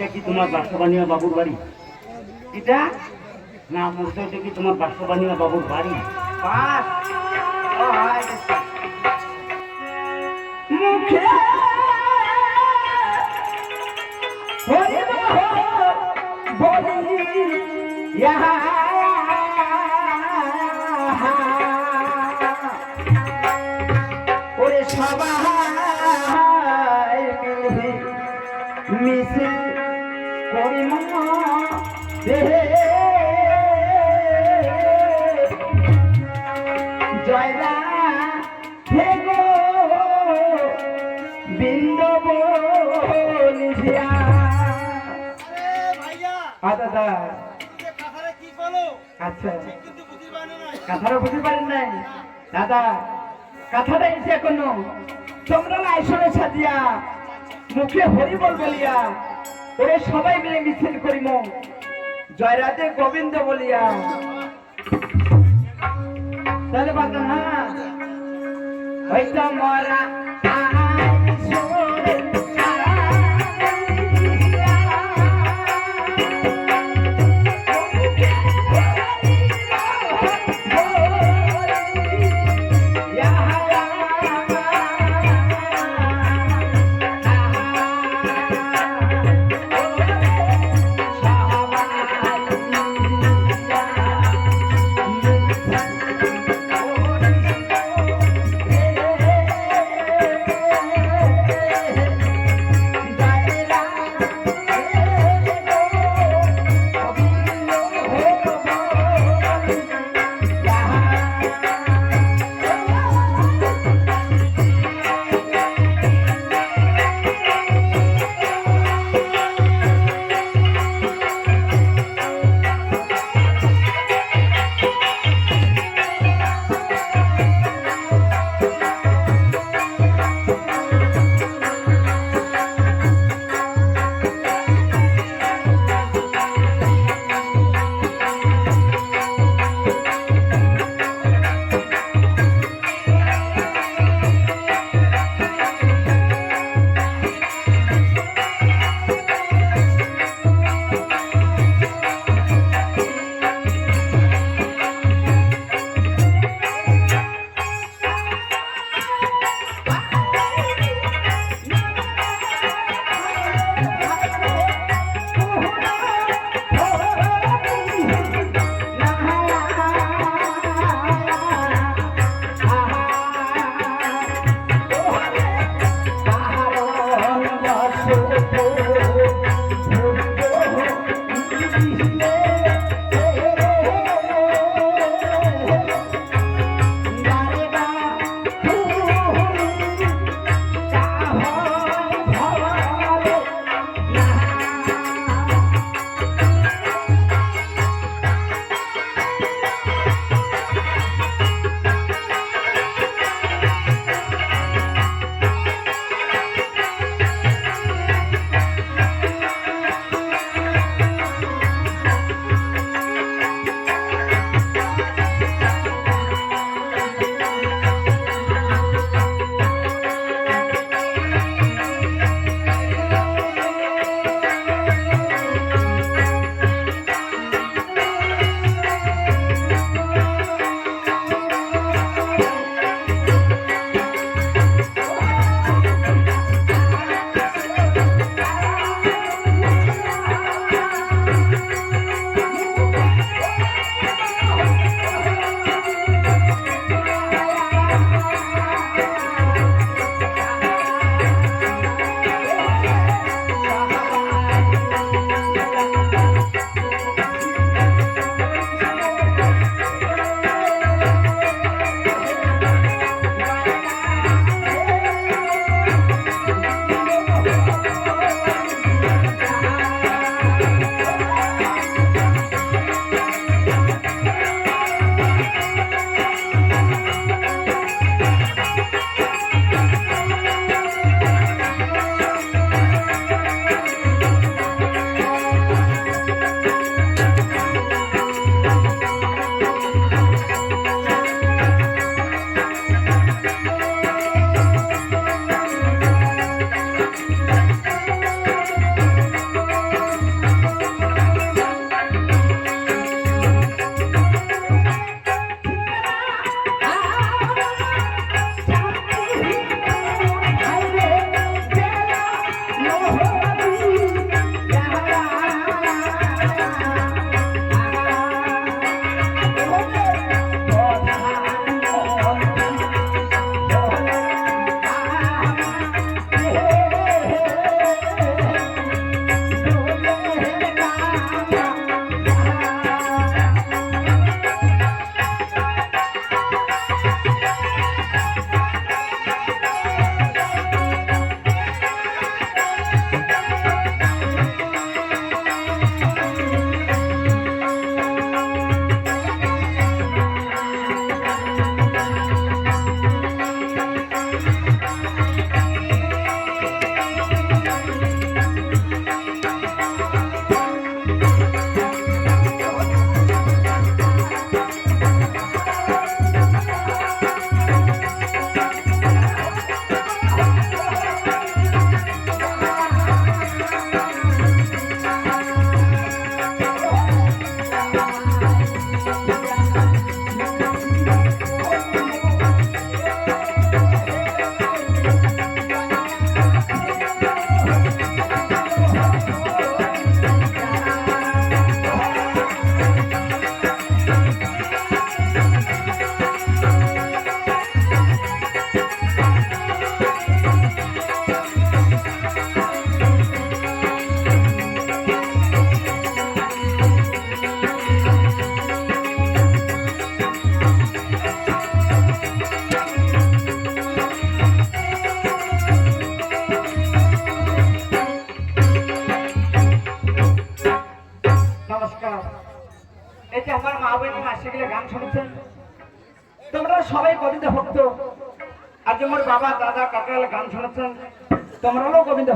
এইটা কি তোমার বাসবানিয়া বাবুর বাড়ি? এটা? না মূর্খ এটা কি তোমার বাসবানিয়া বাবুর বাড়ি। পাস হয় মুখে! বলি, ইহা কথাটা বুঝতে পারেন নাই? দাদা, কথাটা এসে এখনও তোমরা আইসনে সাজিয়া মুখে হরি বল বলিয়া, ওরে সবাই মিলে মিছিল করিম জয়রাজে গোবিন্দ বলিয়া। তাহলে বাদ হ্যাঁ হয়তো মরা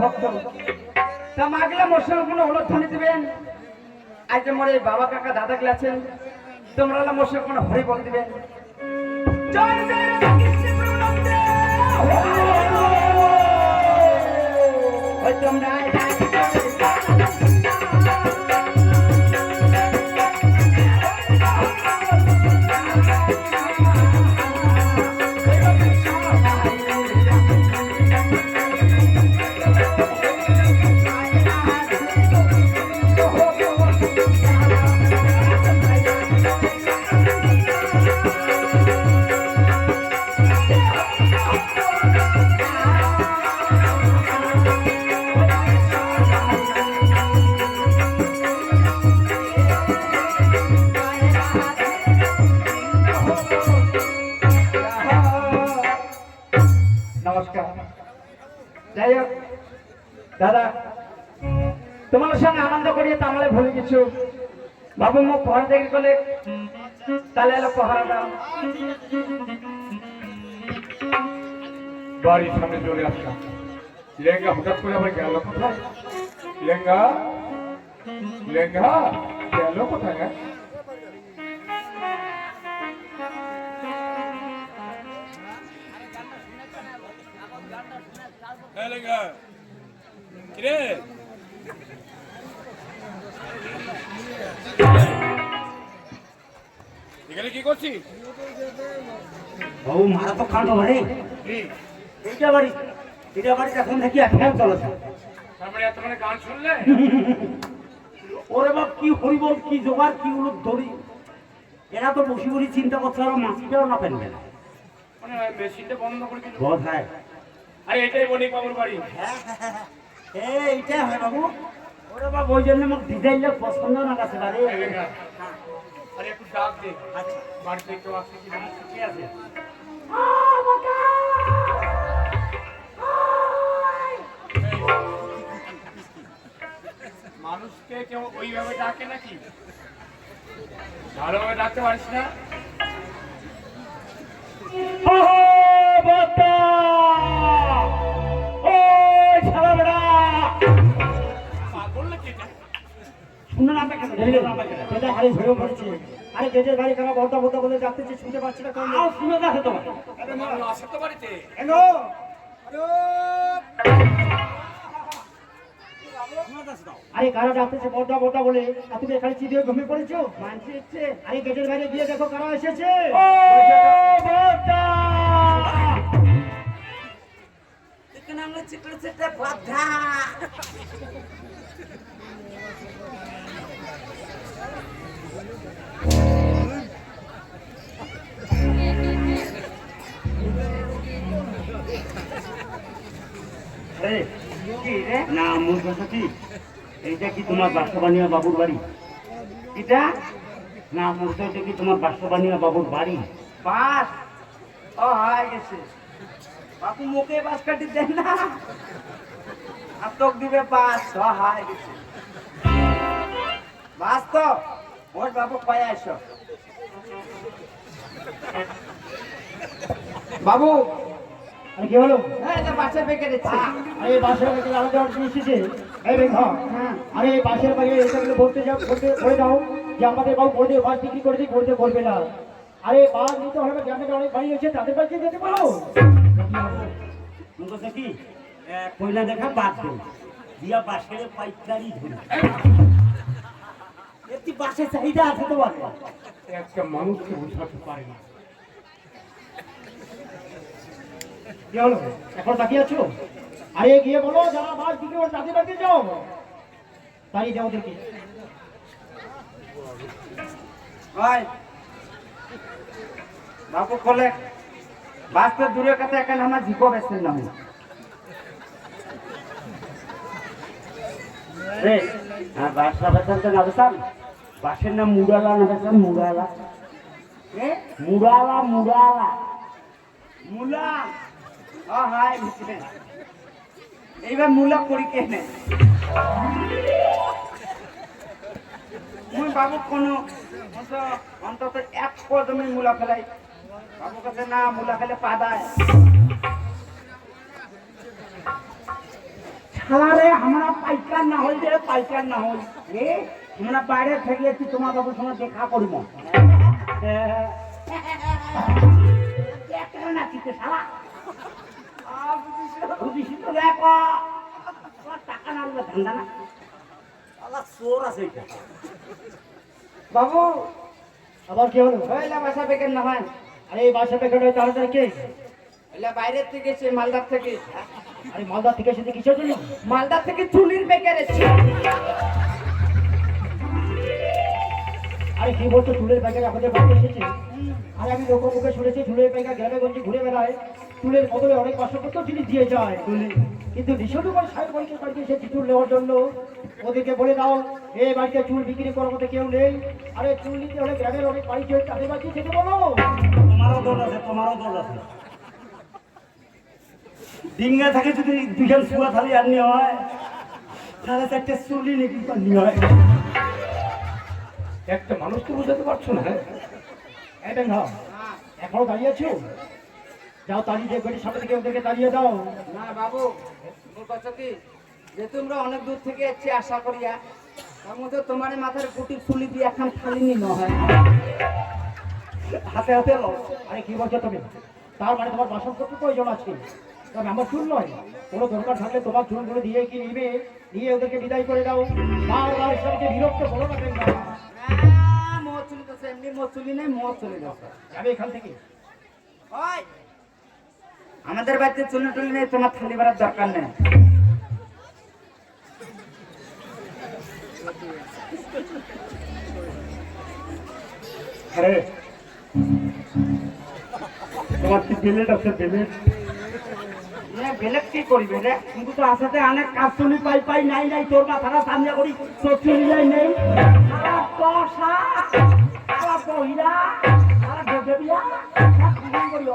ভক্ত তা মাগলে মোর সঙ্গে কোনো অনুধ্বনি দিবেন? আজ মোর এই বাবা কাকা দাদা গুলো আছেন, তোমরা মোর সঙ্গে কোনো হরি বল দিবেন তোমরা নমস্কার। যাই হোক, দাদা, তোমার সঙ্গে আনন্দ করিয়ে তো আমলে ভুলে কিছু বাবু মুখ পহরা দেখে গেলে তাহলে পহরা দাও বাড়ির সামনে চলে আসলাম লেঙ্গা হঠাৎ করে আবার গেল কোথায় লেঙ্গা লেঙ্গা গেল কোথায় হ্যাঁ? লেঙ্গা। কিরে? এখানে কি করছিস বাবু মারা তো কাণ্ড বাড়ি এইটা এখন দেখি এখন চলেছে তারপরে মানে গান শুনলে? ওরে বাপ কি হরিবল কি জোগাড় কি উলুক ধরি। এরা তো বসে বসে চিন্তা করছে আর মাসিটাও না পেনবে না মানে মেশিনটা বন্ধ করে দিল। বোধ হয়। আরে এটাই বণিক বাবুর বাড়ি। হ্যাঁ এইটাই হয় বাবু। ওরে বাপ ওই জন্য আমার ডিজাইনটা পছন্দ না কাছে বাড়ি। আরে একটু ডাক দে। আচ্ছা। বাড়িতে একটু আসছে কি আছে। মানুষকে কেউ ওইভাবে ডাকে নাকি? ভালোভাবে ডাকতে পারিস না? আরে গেটের বাড়ি কারা বলতা বলতা বলে যাচ্ছে শুনতে পাচ্ছি না কেন শুনে যাচ্ছে তোমার আরে মানুষ আসে তো বাড়িতে। হ্যালো আরে কারা ডাকতেছে বলতা বলতা বলে আর তুমি এখানে চিঠি হয়ে ঘুমিয়ে পড়েছো? মানছি এসছে আরে গেটের বাইরে গিয়ে দেখো কারা এসেছে। এখানে চিত্রে বাধা এই, কি? না এইটা কি তোমার বাসাবানিয়া বাবুর বাড়ি? এটা? না মূর্খ এটা কি তোমার বাসাবানিয়া বাবুর বাড়ি? বাস? ও হয় গেছে। বাপু মুখে বাস কাটি দেন না। আর তোক দিবে বাস। ও হয় গেছে। বাস তো? ওর বাবু কয়ে আসো। বাবু আরে কি হলো? হ্যাঁ এটা পেকে দিচ্ছে। আরে এই বেঙ্গ হ্যাঁ। আরে বাসের এটাগুলো বলতে যাও বলতে বলে দাও যে আমাদের বাবু বলতে বাস বিক্রি করে দিই করতে বলবে না। আরে বাস নিতে হবে অনেক বাড়ি তাদের যেতে পারো। কইলা দেখা বাদ দেব দিয়া বাসের পাইকারি ধরি। একটি বাসের চাহিদা আছে তোমার? একটা মানুষকে বোঝাতে পারে না। কি হলো? এখন বাকি আছো? আরে গিয়ে বলো যারা বাস তাদের বাড়িতে যাও। তাড়িয়ে দাও ওদেরকে। বাপু কলে বাস তো দূরের কথা এখানে আমার জিপো বেসেন না হয় রে হ্যাঁ বাসা বেচান তো না বাসের নাম মুরালা না বেচান মুরালা। এ মুরালা মুরালা। মূলা। এইবার মূলা করি কেনে মুই বাবু কোনো অন্তত এক কদমে মূলা ফেলাই বাবু কাছে না মূলা ফেলে পাদায় শালারে আমরা পাইকার না হই রে পাইকার না হই এ আমরা বাইরে থেকে তোমার বাবুর সঙ্গে দেখা করব নাচিতে শালা বাবু, আবার কি হলো? হইলা বাসা বেকের না হয়। আরে, এই বাসা পেছনে তাড়াতাড়ি কে? হইলা বাইরের থেকে এসে, মালদার থেকে। আরে মালদা থেকে এসেছে কিসের জন্য? মালদার থেকে চুলির বেকার এসে আরে, কি বলছো? চুলের প্যাকেট আমাদের বাড়িতে এসেছে। আর, আমি লোক মুখে শুনেছি, চুলের প্যাকেট গ্রামে গঞ্জে ঘুরে বেড়ায়। চুলের বদলে অনেক পার্শ্বপত্র জিনিস দিয়ে যায়। কিন্তু ভীষণ করে ষাট বছর বাড়িতে এসেছি চুল নেওয়ার জন্য ওদেরকে বলে দাও এই বাড়িতে চুল বিক্রি করার মতো কেউ নেই। আরে চুল নিতে হলে গ্রামের অনেক বাড়ি চলে তাদের বাড়ি থেকে বলো। তোমারও দল আছে তোমারও দল আছে। ডিঙ্গা থাকে যদি দুজন সুয়া থালি আর নিয়ে হয় তাহলে চারটে চুলি নাকি নিয়ে হয়। একটা মানুষ তো বুঝাতে পারছ না হ্যাঁ? বেঙ্গা এখনও দাঁড়িয়ে আছো? যাও তাড়িয়ে দিয়ে গড়ির সামনে থেকে ওদেরকে তাড়িয়ে দাও। না বাবু কথা কি? যে তোমরা অনেক দূর থেকে এসছি আশা করিয়া তার মধ্যে তোমার মাথার গুটি চুলি দিয়ে এখন খালি নি হয়? হাতে হাতে লও আরে কি বলছো তুমি? তার মানে তোমার বাসনপত্র প্রয়োজন আছে। তবে আমার চুল নয়। কোনো দরকার থাকলে তোমার চুলগুলো দিয়ে কি নিবে? নিয়ে ওদেরকে বিদায় করে দাও। বারবার সবকে বিরক্ত করো না বেঙ্গা। মো চুলি তো এমনি মো চুলি নেই মো চুলি যাবে এখান থেকে। ওই! আমাদের বাড়িতে চুলি টুলি নেই তোমার থালি বেড়ার দরকার নেই। আরে। তোমার কি বিলেট আছে বিলেট বেলেগ কি করবে রে কিন্তু তো আসাতে অনেক কাজ পাই পাই নাই নাই তোর মাথাটা সামনে করি তোর যাই নেই। বহিরা দিয়া করিব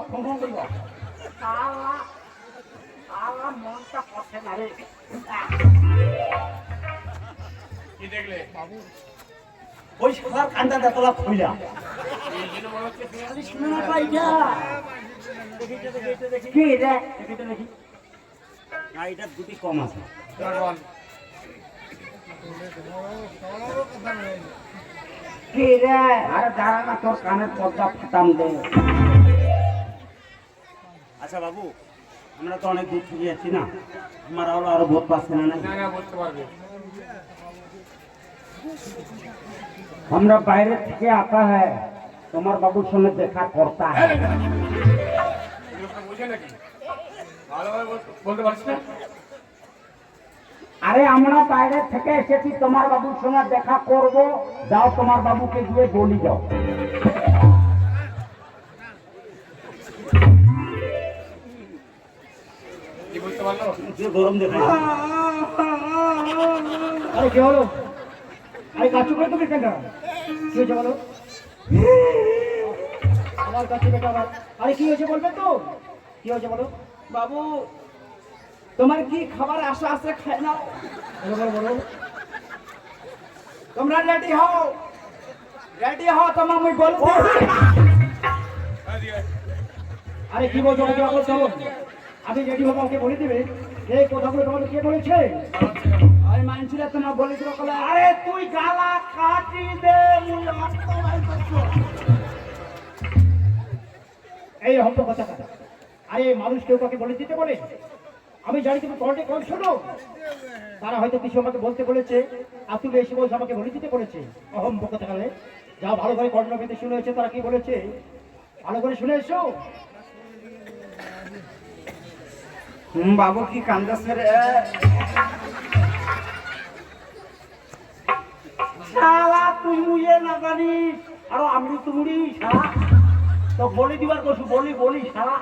ওই কান্দা খুইলা দুটি কম আছে। ভগবান কি রে? আরে দাঁড়া না তোর কানের পর্দা ফাটাম দে। আচ্ছা বাবু আমরা তো অনেক দূর থেকে যাচ্ছি না? আমার আলো আরও ভোট পাচ্ছে না আমরা বাইরে থেকে আতা হ্যাঁ তোমার বাবুর সঙ্গে দেখা করতা হ্যাঁ। আরে আমরা বাইরে থেকে এসেছি তোমার বাবুর সঙ্গে দেখা করব। যাও তোমার বাবুকে গিয়ে বলি যাও। গরম দেখাই। আরে কি হলো? আরে কাচু করে তুমি কেন কি হয়েছে বলো? আমার কাছে বেটা আরে কি হয়েছে বলবে তো? কি হয়েছে বলো? বাবু। তোমার কি খাবার আশা আছে খাই নাও বলো বলো তোমরা রেডি হও। রেডি হও তোমার মুই বলব। আরে কি বলছো? আমাকে বলো। আমি রেডি হব আমাকে বলে দিবে এই কথাগুলো তোমাকে কে বলেছে? ওই মানুষরা তোমার বলেছিল কলে আরে তুই গালা কাটি দে। এই হন্ত কথা কথা আরে মানুষ কেউ কাকে বলে দিতে বলে? আমি জানি তুমি কলটে কম শোনো। তারা হয়তো কিছু আমাকে বলতে বলেছে আর তুমি এসে বলছো আমাকে বলে দিতে বলেছে। অহম কথা কালে যা ভালো করে কর্ণবেদে শুনে এসে তারা কি বলেছে? ভালো করে শুনে এসো বাবু কি কান্দাছে রে? শালা তুই মুয়ে না জানিস আরও আমি তুমুড়ি শালা। তো বলি দিবার কছু বলি বলি শালা।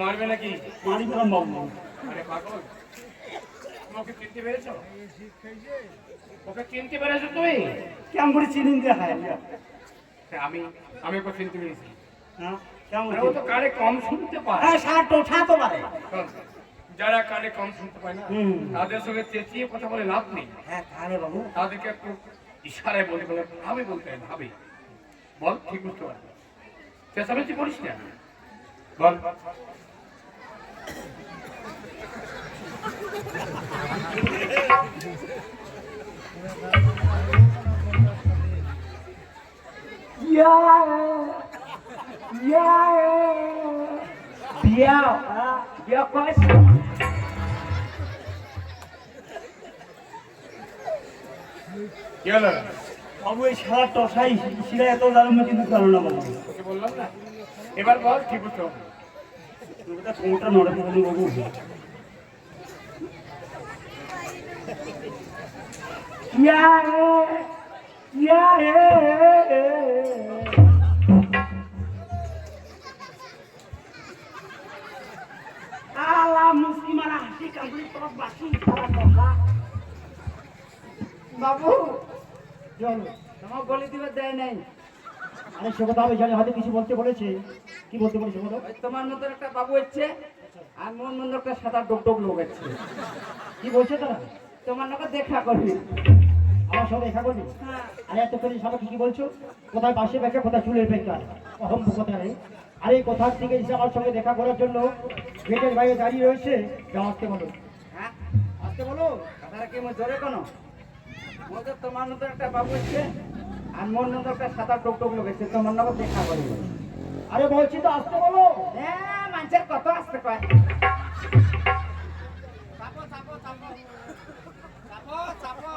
মারবে নাকি? মারি বললাম বাবু। আরে পাগল। তুমি ওকে চিনতে পেরেছ? ওকে চিনতে পেরেছ তুমি? কেমন করে চিনিন দে হয় হ্যাঁ, আমি আমি ওকে চিনতে পেরেছি। হ্যাঁ? ও তো কানে কম শুনতে পারে হ্যাঁ পারে। যারা কানে কম শুনতে পায় না। তাদের সঙ্গে চেঁচিয়ে কথা বলে লাভ নেই। হ্যাঁ তাহলে বাবু। তাদেরকে একটু ইশারায় বলতে বলে ভাবে বলতে হয় ভাবে। বল ঠিক বুঝতে পারবি চেঁচামেচি করিস না? বল। ইয়া। বিয়া বিয়া কি হলো বাবু এই সারা টসাই শিরা এত দারুণ কিন্তু কারণ না বাবু বললাম না এবার বল বুঝতে পারবি কোনটা নড়ে পড়ে বাবু ইয়া ইয়া আলা মুসলিমানা হাসি কামড়ি তোর বাসি সারা টসা বাবু! চলো তোমার বলে দিবে দেয় নাই। আরে সে কথা আমি জানি হয়তো কিছু বলতে বলেছে। কি বলতে বলেছে বলো? তোমার মতো একটা বাবু হচ্ছে আর মন মন্দ একটা সাদা ডোক লোক হচ্ছে কি বলছে তারা? তোমার লোক দেখা করবি। আমার সঙ্গে দেখা করবি? হ্যাঁ। আরে এত করে সবাই কি কি বলছো? কোথায় পাশে বেঁকে কোথায় চুলের বেকার অহম কোথায় আরে কোথার থেকে এসে আমার সঙ্গে দেখা করার জন্য গেটের বাইরে দাঁড়িয়ে রয়েছে। যাও আসতে বলো। হ্যাঁ? আসতে বলো। কথাটা কি জোরে কোনো? মধ্যে তোমার মতো একটা বাবু হচ্ছে আর মন মতো একটা সাদা টুক টুক লোক হচ্ছে তোমার লোক দেখা করবি আরে বলছি তো আসতে বলো। হ্যাঁ মানুষের কত আসতে কয়? চাপো, চাপো, চাপো। চাপো, চাপো।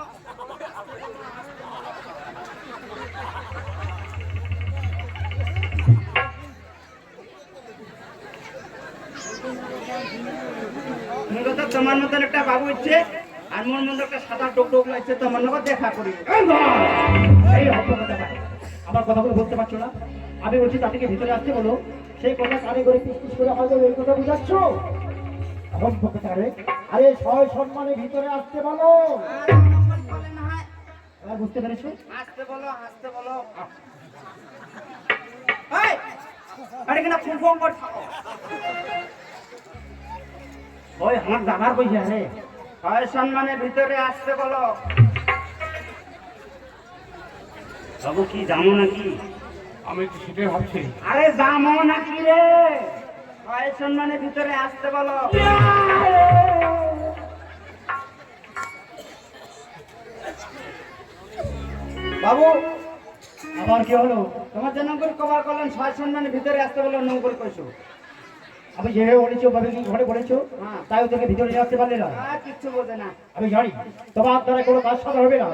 তোমার মতন একটা বাবু হচ্ছে আর মোর মতো একটা সাদা টুক টুক লাগছে তোমার লোক দেখা করি। আমার কথাগুলো বলতে পারছ না? আমি বলছি তাদেরকে ভিতরে আসতে বলো। সেই কথা কানে করে পিস করে হয়তো এই কথা বুঝাচ্ছ? অহম কোথায় আরে সয় সম্মানে ভিতরে আসতে বলো। এবার বুঝতে পেরেছ? আসতে বলো আসতে বলো। আরে কিনা ফোন ফোন কর ওই আমার দাদার পয়সা রে। হয় সম্মানের ভিতরে আসতে বলো। বাবু কি জানো নাকি? আমি তো সেটাই ভাবছি। আরে যামো নাকি রে? হয় সম্মানের ভিতরে আসতে বলো। বাবু আবার কি হলো? তোমার যে নঙ্কর কভার করলেন ছয় সম্মানের ভিতরে আসতে বলো নঙ্কর কইছো। আমি যেভাবে বলেছি ওভাবে কি ঘরে বলেছ হ্যাঁ। তাই ওদেরকে ভিতরে আসতে পারলে না। কিচ্ছু বোঝে না। আমি জানি তোমার দ্বারা কোনো কাজ সাদা হবে না।